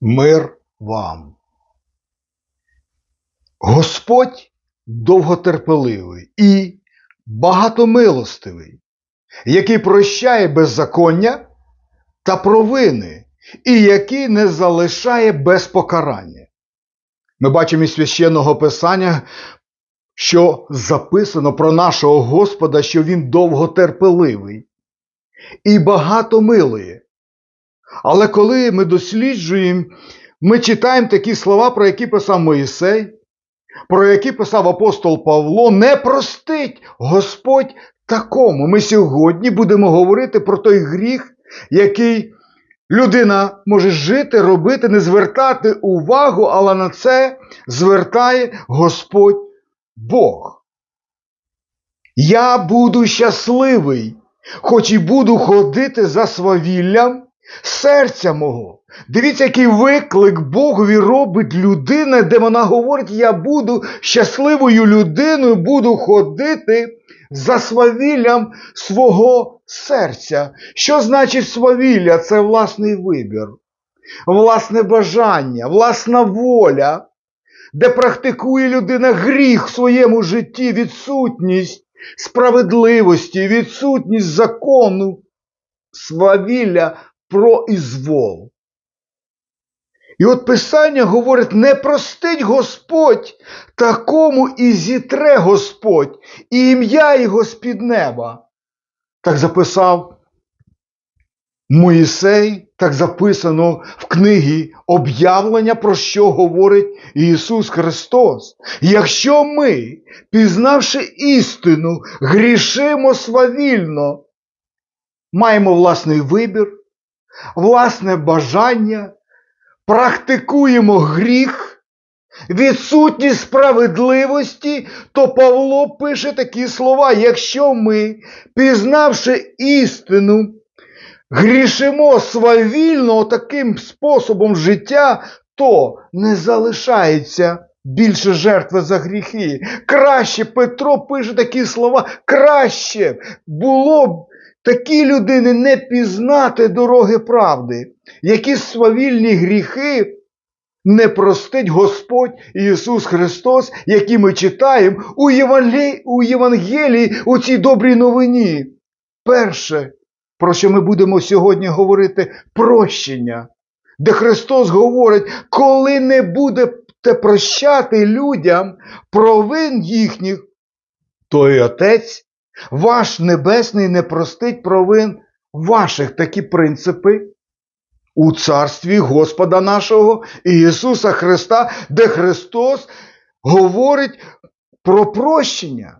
Мир вам. Господь довготерпеливий і багатомилостивий, який прощає беззаконня та провини, і який не залишає без покарання. Ми бачимо із священного писання, що записано про нашого Господа, що Він довготерпеливий і багато милує. Але коли ми досліджуємо, ми читаємо такі слова, про які писав Моїсей, про які писав апостол Павло, не простить Господь такому. Ми сьогодні будемо говорити про той гріх, який людина може жити, робити, не звертати увагу, але на це звертає Господь Бог. Я буду щасливий, хоч і буду ходити за свавіллям серця мого. Дивіться, який виклик Богові робить людина, де вона говорить: Я буду щасливою людиною, буду ходити за свавіллям свого серця. Що значить свавілля? Це власний вибір, власне бажання, власна воля, де практикує людина гріх в своєму житті, відсутність справедливості, відсутність закону, свавілля про ізвол. І от Писання говорить: не простить Господь такому і зітре Господь, і ім'я його з-під неба. Так записав Моїсей, так записано в книгі об'явлення, про що говорить Ісус Христос. Якщо ми, пізнавши істину, грішимо свавільно, маємо власний вибір, власне бажання, практикуємо гріх, відсутність справедливості, то Павло пише такі слова: якщо ми, пізнавши істину, грішимо свавільно таким способом життя, то не залишається більше жертви за гріхи. Краще Петро пише такі слова, краще було б такій людини не пізнати дороги правди, які свавільні гріхи не простить Господь Ісус Христос, які ми читаємо у Євангелії, у Євангелії у цій добрій новині. Перше, про що ми будемо сьогодні говорити, прощення, де Христос говорить, коли не будете прощати людям провин їхніх, то і Отець ваш Небесний не простить провин ваших такі принципи у царстві Господа нашого Ісуса Христа, де Христос говорить про прощення.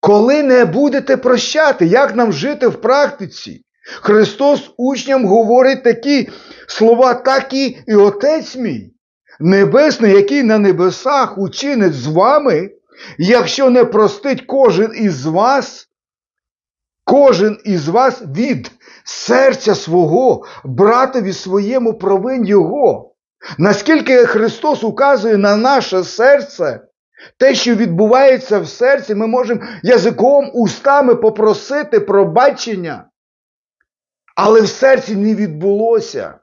Коли не будете прощати, як нам жити в практиці? Христос учням говорить такі слова, так і, і Отець мій, Небесний, який на небесах учинить з вами, якщо не простить кожен із вас, кожен із вас від серця свого, братові своєму провин Його. Наскільки Христос указує на наше серце, те, що відбувається в серці, ми можемо язиком, устами попросити пробачення. Але в серці не відбулося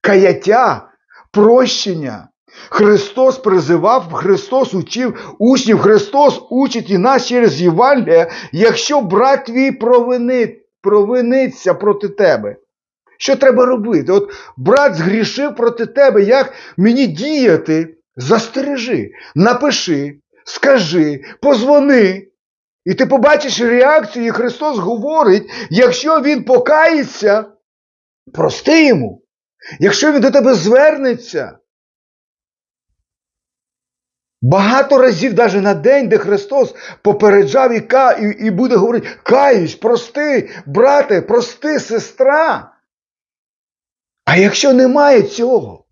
каяття, прощення. Христос призивав, Христос учив учнів, Христос учить і нас через Євангелія, якщо брат твій провинить, провиниться проти тебе. Що треба робити? От брат згрішив проти тебе, як мені діяти? Застережи, напиши, скажи, позвони. І ти побачиш реакцію, і Христос говорить, якщо Він покається, прости йому. Якщо він до тебе звернеться, Багато разів навіть на день, де Христос попереджав і, ка, і, і буде говорити, каюсь, прости, брате, прости, сестра. А якщо немає цього,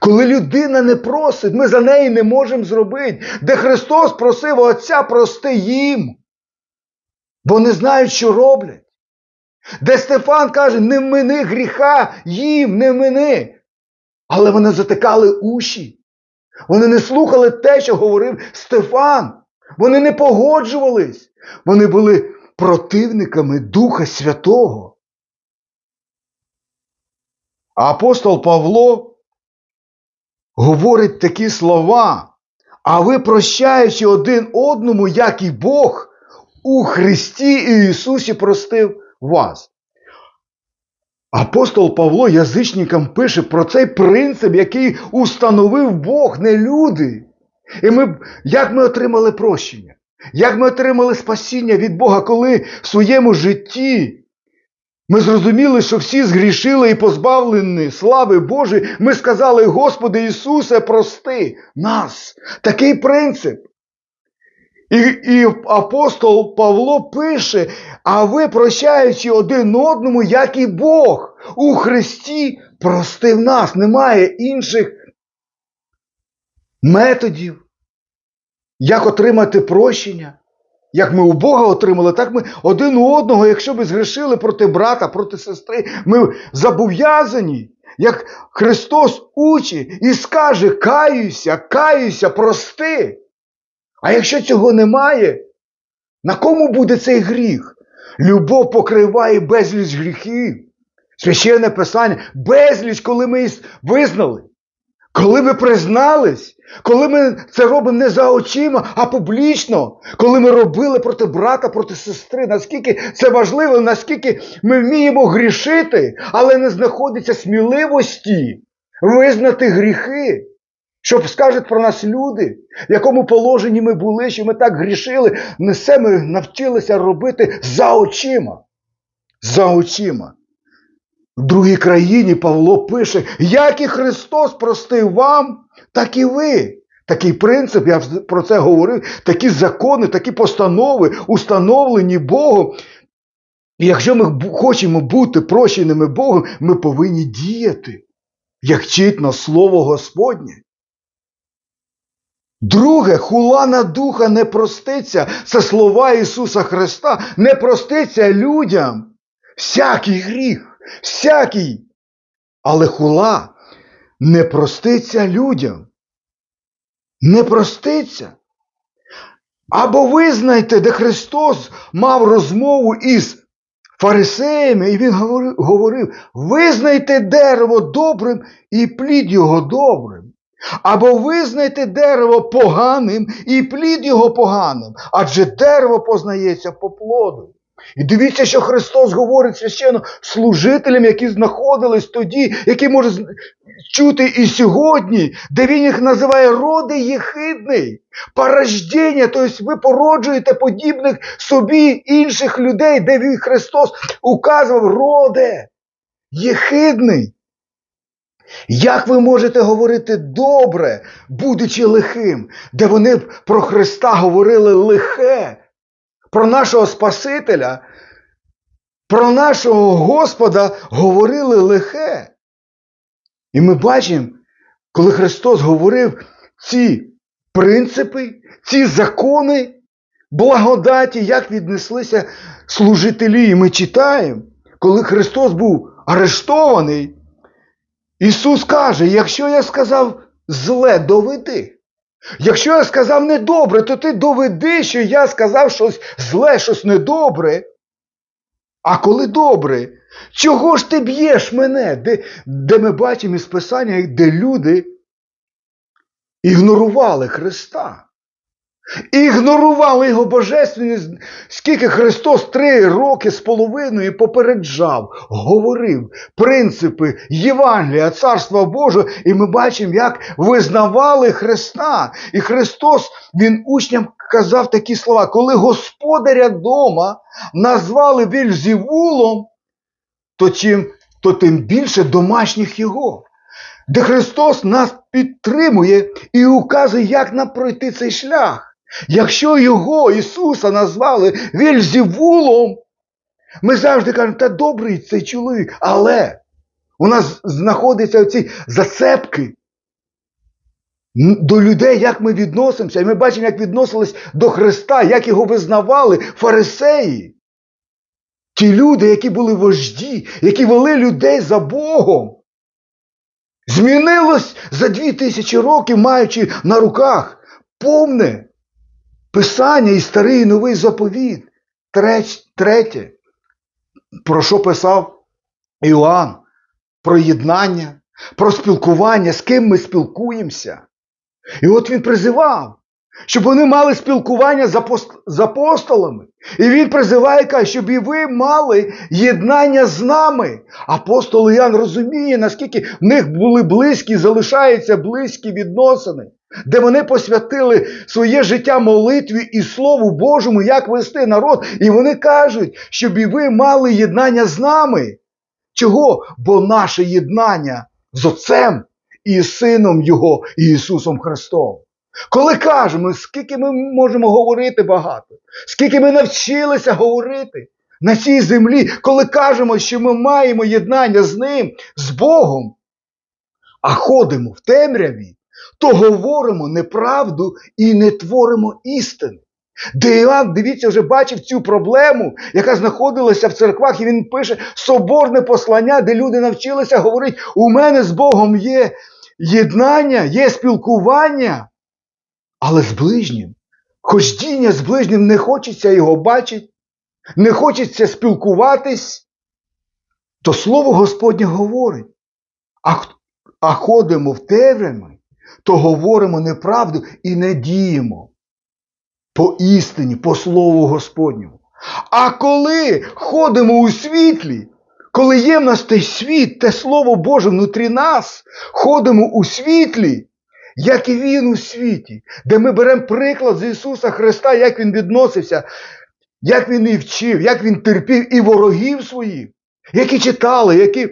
коли людина не просить, ми за неї не можемо зробити, де Христос просив Отця прости їм, бо не знають, що роблять. Де Стефан каже, не мини гріха їм, не мини. Але вони затикали уші. Вони не слухали те, що говорив Стефан. Вони не погоджувались. Вони були противниками Духа Святого. А апостол Павло говорить такі слова. А ви прощаючи один одному, як і Бог у Христі і Ісусі простив вас. Апостол Павло язичникам пише про цей принцип, який установив Бог, не люди. І ми, як ми отримали прощення? Як ми отримали спасіння від Бога, коли в своєму житті ми зрозуміли, що всі згрішили і позбавлені слави Божої, ми сказали, Господи Ісусе, прости нас. Такий принцип. І, і апостол Павло пише, а ви прощаючи один одному, як і Бог у Христі простив нас. Немає інших методів, як отримати прощення. Як ми у Бога отримали, так ми один у одного, якщо ми згрішили проти брата, проти сестри, ми зобов'язані, як Христос учить і скаже: каюся, каюся, прости. А якщо цього немає, на кому буде цей гріх? Любов покриває безліч гріхів. Священне Писання, безліч, коли ми визнали, коли ми признались, коли ми це робимо не за очима, а публічно, коли ми робили проти брата, проти сестри, наскільки це важливо, наскільки ми вміємо грішити, але не знаходиться сміливості визнати гріхи. Що скажуть про нас люди, в якому положенні ми були, що ми так грішили, не все ми навчилися робити за очима. За очима. В другій країні Павло пише, як і Христос простив вам, так і ви. Такий принцип, я про це говорив, такі закони, такі постанови, установлені Богом. І якщо ми хочемо бути прощеними Богом, ми повинні діяти, як нас Слово Господнє. Друге, хула на духа не проститься. Це слова Ісуса Христа, не проститься людям. Всякий гріх, всякий. Але хула не проститься людям. Не проститься. Або визнайте, де Христос мав розмову із фарисеями, і Він говорив: визнайте дерево добрим і плід його добрим. Або визнайте дерево поганим і плід його поганим, адже дерево познається по плоду. І дивіться, що Христос говорить священно служителям, які знаходились тоді, які можуть чути і сьогодні, де Він їх називає роди єхидний, порождення, тобто ви породжуєте подібних собі інших людей, де він Христос указував роде єхидний. Як ви можете говорити добре, будучи лихим, де вони про Христа говорили лихе, про нашого Спасителя, про нашого Господа говорили лихе. І ми бачимо, коли Христос говорив ці принципи, ці закони благодаті, як віднеслися служителі. І ми читаємо, коли Христос був арештований. Ісус каже, якщо я сказав зле, доведи. Якщо я сказав недобре, то ти доведи, що я сказав щось зле, щось недобре. А коли добре, чого ж ти б'єш мене? Де, де ми бачимо із Писання, де люди ігнорували Христа. Ігнорували його божественність, скільки Христос три роки з половиною попереджав, говорив принципи Євангелія, Царства Божого, і ми бачимо, як визнавали Христа. І Христос, Він учням казав такі слова, коли господаря дома назвали Вільзівулом, то, то тим більше домашніх його. Де Христос нас підтримує і указує, як нам пройти цей шлях. Якщо його, Ісуса, назвали Вільзівулом, ми завжди кажемо, та добрий цей чоловік, але у нас знаходяться оці зацепки до людей, як ми відносимося. І ми бачимо, як відносились до Христа, як його визнавали фарисеї. Ті люди, які були вожді, які вели людей за Богом. Змінилось за дві тисячі років, маючи на руках повне Писання і старий і новий заповіт. Третє, про що писав Іоанн? Про єднання, про спілкування, з ким ми спілкуємося. І от він призивав, щоб вони мали спілкування з, апост... з апостолами. І він призиває, каже, щоб і ви мали єднання з нами. Апостол Іоанн розуміє, наскільки в них були близькі, залишаються близькі відносини, де вони посвятили своє життя молитві і Слову Божому, як вести народ. І вони кажуть, щоб і ви мали єднання з нами. Чого? Бо наше єднання з Отцем і Сином Його Ісусом Христом. Коли кажемо, скільки ми можемо говорити багато, скільки ми навчилися говорити на цій землі, коли кажемо, що ми маємо єднання з Ним, з Богом, а ходимо в темряві, то говоримо неправду і не творимо істини. Де Іоанн, дивіться, вже бачив цю проблему, яка знаходилася в церквах, і він пише соборне послання, де люди навчилися говорити: у мене з Богом є єднання, є спілкування, але з ближнім. Ходіння з ближнім не хочеться його бачити, не хочеться спілкуватись, то слово Господнє говорить. А, а ходимо в темряві, то говоримо неправду і не діємо по істині, по слову Господньому. А коли ходимо у світлі, коли є в нас той світ, те Слово Боже внутрі нас, ходимо у світлі, як і Він у світі, де ми беремо приклад з Ісуса Христа, як Він відносився, як Він і вчив, як Він терпів і ворогів своїх, які читали, які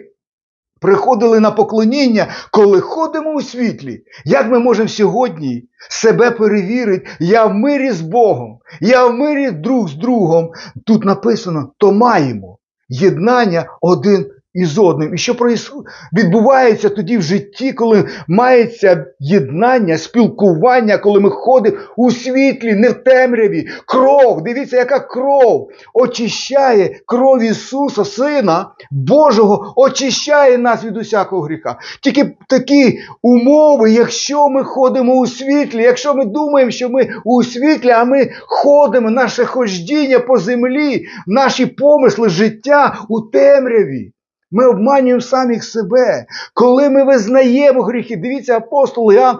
приходили на поклоніння, коли ходимо у світлі, як ми можемо сьогодні себе перевірити, я в мирі з Богом, я в мирі друг з другом. Тут написано, то маємо єднання один із одним. І що відбувається тоді в житті, коли мається єднання, спілкування, коли ми ходимо у світлі, не в темряві. Кров, дивіться, яка кров очищає кров Ісуса, Сина Божого, очищає нас від усякого гріха. Тільки такі умови, якщо ми ходимо у світлі, якщо ми думаємо, що ми у світлі, а ми ходимо, наше хождіння по землі, наші помисли, життя у темряві. Ми обманюємо самих себе. Коли ми визнаємо гріхи, дивіться, апостол Іоанн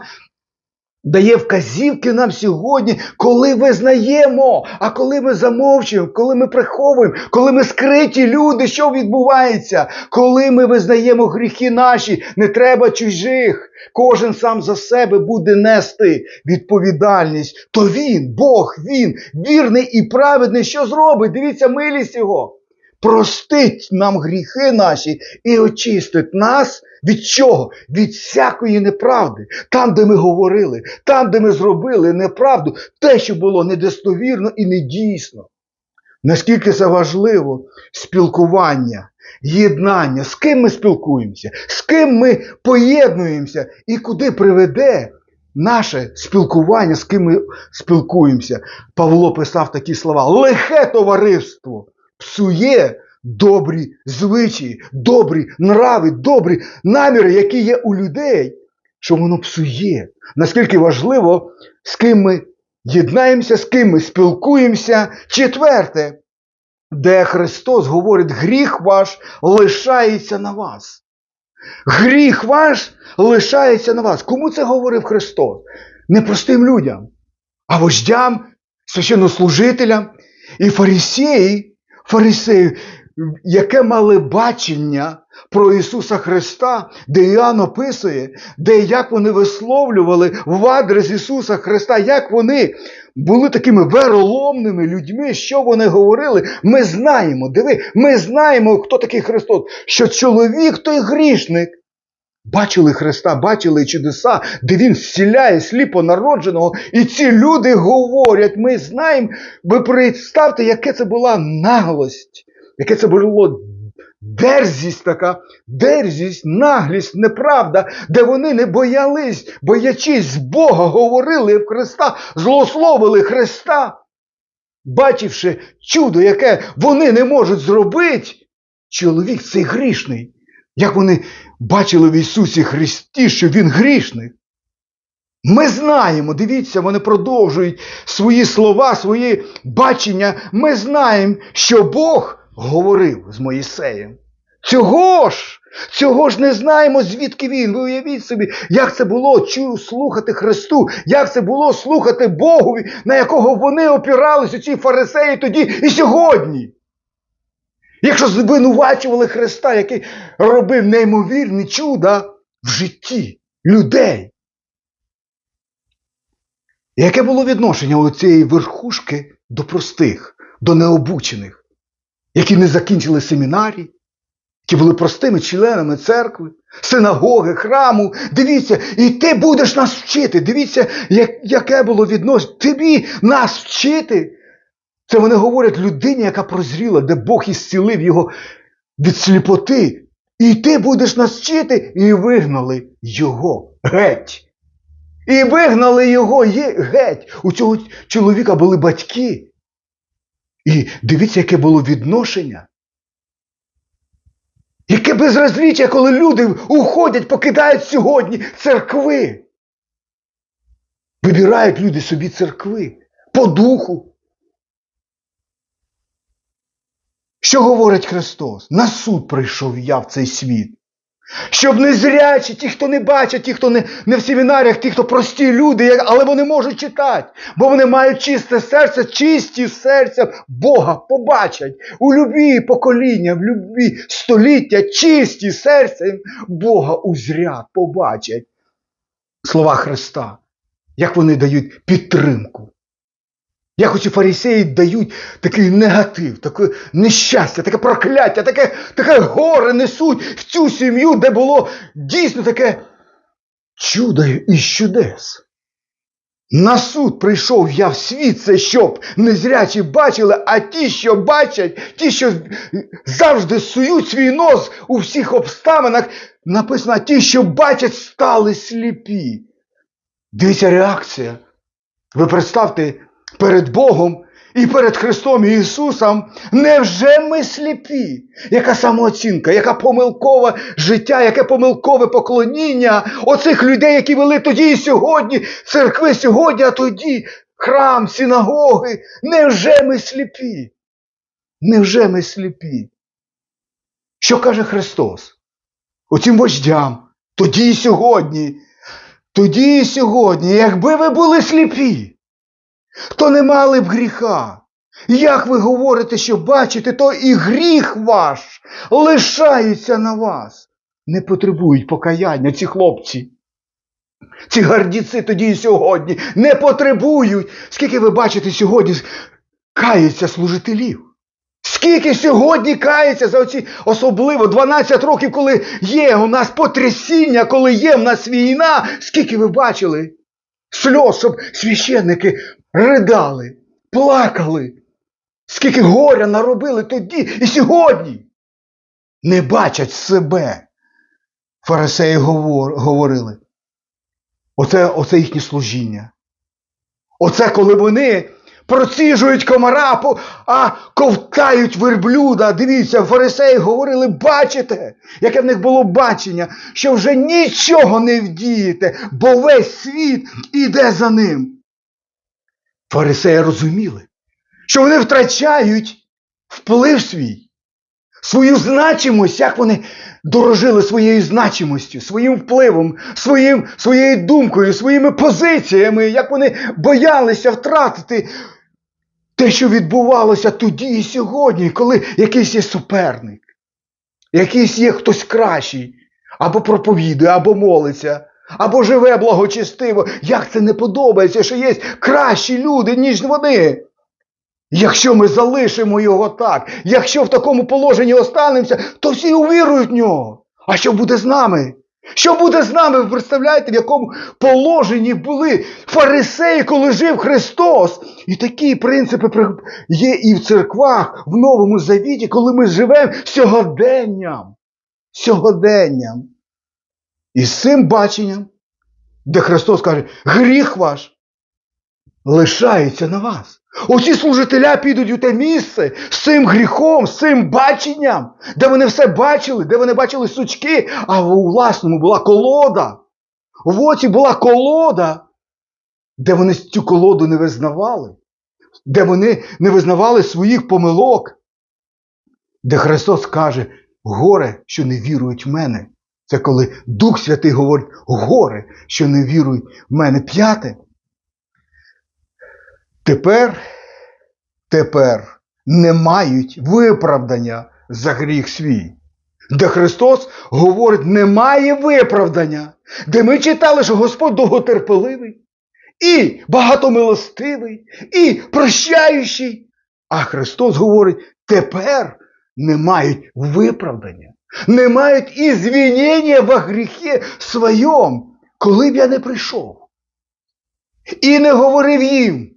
дає вказівки нам сьогодні, коли визнаємо, а коли ми замовчуємо, коли ми приховуємо, коли ми скриті люди, що відбувається? Коли ми визнаємо гріхи наші, не треба чужих. Кожен сам за себе буде нести відповідальність. То він, Бог, він, вірний і праведний, що зробить? Дивіться, милість його простить нам гріхи наші і очистить нас від чого? Від всякої неправди. Там, де ми говорили, там, де ми зробили неправду, те, що було недостовірно і недійсно. Наскільки це важливо спілкування, єднання, з ким ми спілкуємося, з ким ми поєднуємося і куди приведе наше спілкування, з ким ми спілкуємося. Павло писав такі слова: лихе товариство псує добрі звичаї, добрі нрави, добрі наміри, які є у людей, що воно псує. Наскільки важливо, з ким ми єднаємося, з ким ми спілкуємося. Четверте, де Христос говорить, гріх ваш лишається на вас. Гріх ваш лишається на вас. Кому це говорив Христос? Не простим людям, а вождям, священнослужителям і фарисеї, фарисеї, яке мали бачення про Ісуса Христа, де Іоанн описує, де як вони висловлювали в адрес Ісуса Христа, як вони були такими вероломними людьми, що вони говорили. Ми знаємо, диви, ми знаємо, хто такий Христос, що чоловік той грішник. Бачили Христа, бачили чудеса, де Він зціляє сліпонародженого, і ці люди говорять, ми знаємо, ви представте, яке це була наглость, яке це було дерзість така, дерзість, наглість, неправда, де вони не боялись, боячись Бога, говорили в Христа, злословили Христа, бачивши чудо, яке вони не можуть зробити, чоловік цей грішний, як вони бачили в Ісусі Христі, що Він грішний. Ми знаємо, дивіться, вони продовжують свої слова, свої бачення. Ми знаємо, що Бог говорив з Моїсеєм. Цього ж, цього ж не знаємо, звідки він. Ви уявіть собі, як це було чу, слухати Христу, як це було слухати Богові, на якого вони опиралися, ці фарисеї тоді і сьогодні. Якщо звинувачували Христа, який робив неймовірні чуда в житті людей. Яке було відношення у цієї верхушки до простих, до необучених, які не закінчили семінарій, які були простими членами церкви, синагоги, храму. Дивіться, і ти будеш нас вчити. Дивіться, як, яке було відношення. Тобі нас вчити. Це вони говорять людині, яка прозріла, де Бог ісцілив його від сліпоти. І ти будеш нас вчити, і вигнали його геть. І вигнали його геть. У цього чоловіка були батьки. І дивіться, яке було відношення. Яке безразліччя, коли люди уходять, покидають сьогодні церкви. Вибирають люди собі церкви по духу. Що говорить Христос? На суд прийшов я в цей світ. Щоб незрячі, ті, хто не бачать, ті, хто не, не в семінаріях, ті, хто прості люди, але вони можуть читати, бо вони мають чисте серце, чисті серця Бога побачать у любі покоління, в любі століття, чисті серцем Бога узрять, побачать. Слова Христа, як вони дають підтримку. Як оці фарисеї дають такий негатив, таке нещастя, таке прокляття, таке, таке горе несуть в цю сім'ю, де було дійсно таке чудо і чудес. На суд прийшов я в світ, це щоб незрячі бачили, а ті, що бачать, ті, що завжди сують свій нос у всіх обставинах, написано, ті, що бачать, стали сліпі. Дивіться реакція. Ви представте, перед Богом і перед Христом Ісусом, невже ми сліпі? Яка самооцінка, яка помилкове життя, яке помилкове поклоніння оцих людей, які вели тоді і сьогодні, церкви сьогодні, а тоді храм, синагоги. Невже ми сліпі? Невже ми сліпі? Що каже Христос? Оцім вождям, тоді і сьогодні, тоді і сьогодні, якби ви були сліпі, то не мали б гріха. Як ви говорите, що бачите, то і гріх ваш лишається на вас. Не потребують покаяння ці хлопці. Ці гардіці тоді і сьогодні не потребують. Скільки ви бачите сьогодні каються служителів? Скільки сьогодні кається за оці особливо 12 років, коли є у нас потрясіння, коли є в нас війна, скільки ви бачили сльоз, щоб священники ридали, плакали, скільки горя наробили тоді і сьогодні. Не бачать себе. Фарисеї говор- говорили. Оце, оце їхнє служіння. Оце коли вони проціжують комара, а ковтають верблюда. Дивіться, фарисеї говорили, бачите, яке в них було бачення, що вже нічого не вдієте, бо весь світ іде за ним. Фарисеї розуміли, що вони втрачають вплив свій, свою значимость, як вони дорожили своєю значимостю, своїм впливом, своїм, своєю думкою, своїми позиціями, як вони боялися втратити те, що відбувалося тоді і сьогодні, коли якийсь є суперник, якийсь є хтось кращий, або проповідує, або молиться. Або живе благочестиво, як це не подобається, що є кращі люди, ніж вони. Якщо ми залишимо його так, якщо в такому положенні останемося, то всі увірують в нього. А що буде з нами? Що буде з нами? Ви представляєте, в якому положенні були фарисеї, коли жив Христос? І такі принципи є і в церквах, в Новому Завіті, коли ми живемо сьогоденням. Сьогоденням. І з цим баченням, де Христос каже, гріх ваш лишається на вас. Оці служителя підуть у те місце з цим гріхом, з цим баченням, де вони все бачили, де вони бачили сучки, а у власному була колода. В оці була колода, де вони цю колоду не визнавали, де вони не визнавали своїх помилок, де Христос каже, горе, що не вірують в мене. Це коли Дух Святий говорить горе, що не вірують в мене. П'яте. Тепер, тепер не мають виправдання за гріх свій. Де Христос говорить, немає виправдання, де ми читали, що Господь довготерпеливий, і багатомилостивий, і прощаючий. А Христос говорить, тепер не мають виправдання, не і звінення во гріхі своєм, коли б я не прийшов. І не говорив їм.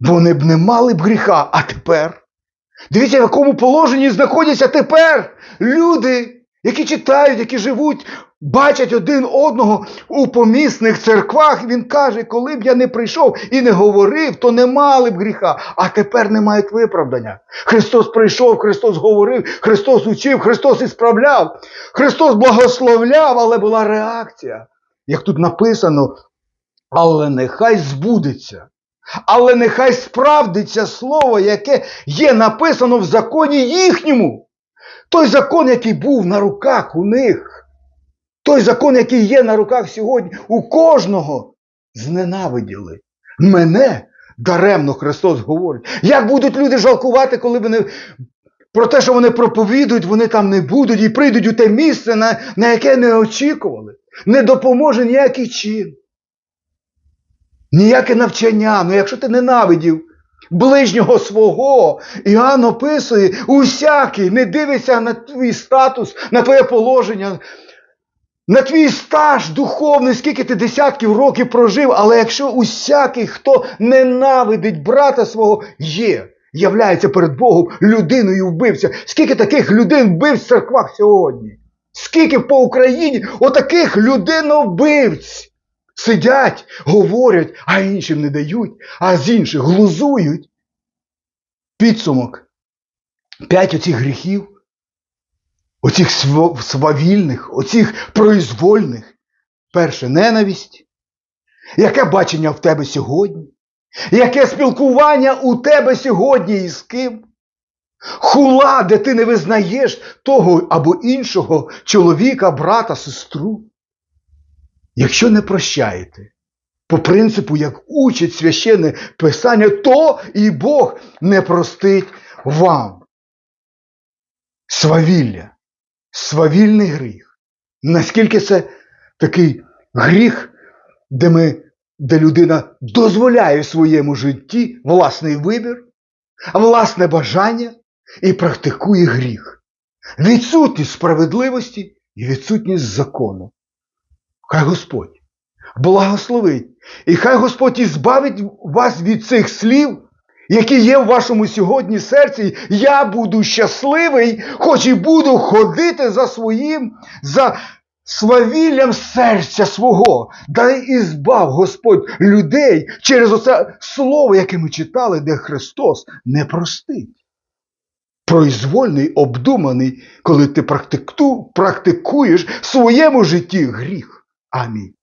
Вони б не мали б гріха, а тепер. Дивіться, в якому положенні знаходяться тепер люди, які читають, які живуть, бачать один одного у помісних церквах. Він каже, коли б я не прийшов і не говорив, то не мали б гріха, а тепер не мають виправдання. Христос прийшов, Христос говорив, Христос учив, Христос ісправляв, Христос благословляв, але була реакція. Як тут написано, але нехай збудеться. Але нехай справдиться слово, яке є написано в законі їхньому. Той закон, який був на руках у них, той закон, який є на руках сьогодні, у кожного зненавиділи. Мене даремно Христос говорить. Як будуть люди жалкувати, коли вони про те, що вони проповідують, вони там не будуть і прийдуть у те місце, на, на яке не очікували. Не допоможе ніякий чин. Ніяке навчання, ну якщо ти ненавидів ближнього свого, Іоанн описує, усякий не дивиться на твій статус, на твоє положення, на твій стаж духовний, скільки ти десятків років прожив, але якщо усякий, хто ненавидить брата свого, є, являється перед Богом людиною вбивця. Скільки таких людей вбивць в церквах сьогодні? Скільки по Україні отаких людиновбивць? Сидять, говорять, а іншим не дають, а з інших глузують. Підсумок. П'ять оцих гріхів, оцих свавільних, оцих произвольних. Перше ненависть. Яке бачення в тебе сьогодні? Яке спілкування у тебе сьогодні і з ким? Хула, де ти не визнаєш того або іншого чоловіка, брата, сестру. Якщо не прощаєте, по принципу, як учить священне Писання, то і Бог не простить вам. Свавілля, свавільний гріх. Наскільки це такий гріх, де, ми, де людина дозволяє своєму житті власний вибір, власне бажання і практикує гріх. Відсутність справедливості і відсутність закону. Хай Господь благословить. І хай Господь ізбавить вас від цих слів, які є в вашому сьогодні серці. Я буду щасливий, хоч і буду ходити за своїм, за свавіллям серця свого. Дай і збав Господь людей через оце слово, яке ми читали, де Христос не простить. Произвольний, обдуманий, коли ти практику- практикуєш в своєму житті гріх. Amém.